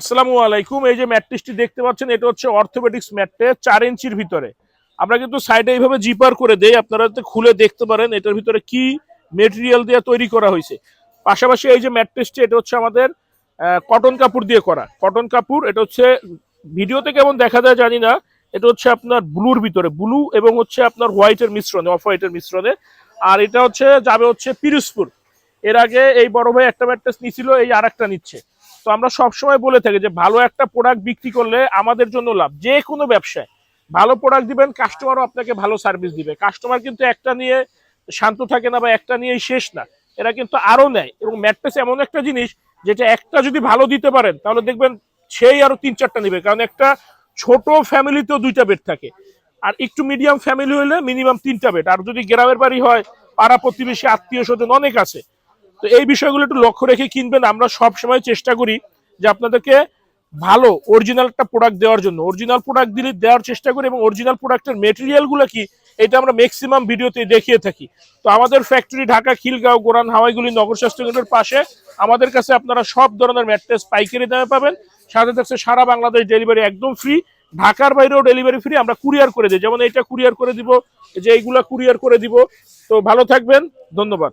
আসসালামু আলাইকুম। এই যে ম্যাট্রিক্সটি দেখতে পাচ্ছেন, এটা হচ্ছে অর্থোপেডিক্স ম্যাটে চার ইঞ্চির ভিতরে। আমরা কিন্তু সাইডে এইভাবে জিপার করে দেই, আপনারা খুলে দেখতে পারেন এটার ভিতরে কি মেটেরিয়াল দিয়ে তৈরি করা হয়েছে। পাশাপাশি এই যে ম্যাট্রিক্সটি, এটা হচ্ছে আমাদের কটন কাপড় দিয়ে করা। কটন কাপড়, এটা হচ্ছে, ভিডিওতে কেমন দেখা যায় জানি না, এটা হচ্ছে আপনার ব্লুর ভিতরে, ব্লু এবং হচ্ছে আপনার হোয়াইটের মিশ্রণে অফ হোয়াইটের মিশ্রণে। আর এটা হচ্ছে, যাবে হচ্ছে পিরোজপুর। এর আগে এই বড় ভাই একটা ম্যাট্রেস নিছিল, এই আর নিচ্ছে। তো আমরা সবসময় বলে থাকি যে ভালো একটা প্রোডাক্ট বিক্রি করলে আমাদের জন্য লাভ। যে কোনো ব্যবসায় ভালো প্রোডাক্ট দিবেন কাস্টমারও আপনাকে ভালো সার্ভিস দিবে। কাস্টমার কিন্তু একটা নিয়ে শান্ত থাকে না বা একটা নিয়েই শেষ না। এরা কিন্তু আরও নেয়। এবং ম্যাট্রেস এমন একটা জিনিস যেটা একটা যদি ভালো দিতে পারেন, তাহলে দেখবেন সেই আরও তিন চারটা নিবে। কারণ একটা ছোট ফ্যামিলিতেও দুইটা বেড থাকে। আর একটু মিডিয়াম ফ্যামিলি হলে মিনিমাম তিনটা বেড আর যদি গ্রামের বাড়ি হয়, পাড়া প্রতিবেশী আত্মীয় স্বজন অনেক আছে। তো এই বিষয়গুলো একটু লক্ষ্য রেখে কিনবেন। আমরা সব সময় চেষ্টা করি যে আপনাদেরকে ভালো অরিজিনাল একটা প্রোডাক্ট দেওয়ার জন্য। অরিজিনাল প্রোডাক্ট দিলে দেওয়ার চেষ্টা করি এবং অরিজিনাল প্রোডাক্টের মেটেরিয়ালগুলো কি, এটা আমরা ম্যাক্সিমাম ভিডিওতে দেখিয়ে থাকি। তো আমাদের ফ্যাক্টরি ঢাকা, খিলগাঁও, গোরান হাওয়াইগুলি নগর স্বাস্থ্য কেন্দ্রের পাশে আমাদের কাছে আপনারা সব ধরনের ম্যাট্রেস পাইকারি দামে পাবেন। সাথে থাকছে সারা বাংলাদেশ ডেলিভারি একদম ফ্রি ঢাকার বাইরেও ডেলিভারি ফ্রি আমরা কুরিয়ার করে দিই। যেমন এটা কুরিয়ার করে দিব, যে এইগুলা কুরিয়ার করে দিব। তো ভালো থাকবেন, ধন্যবাদ।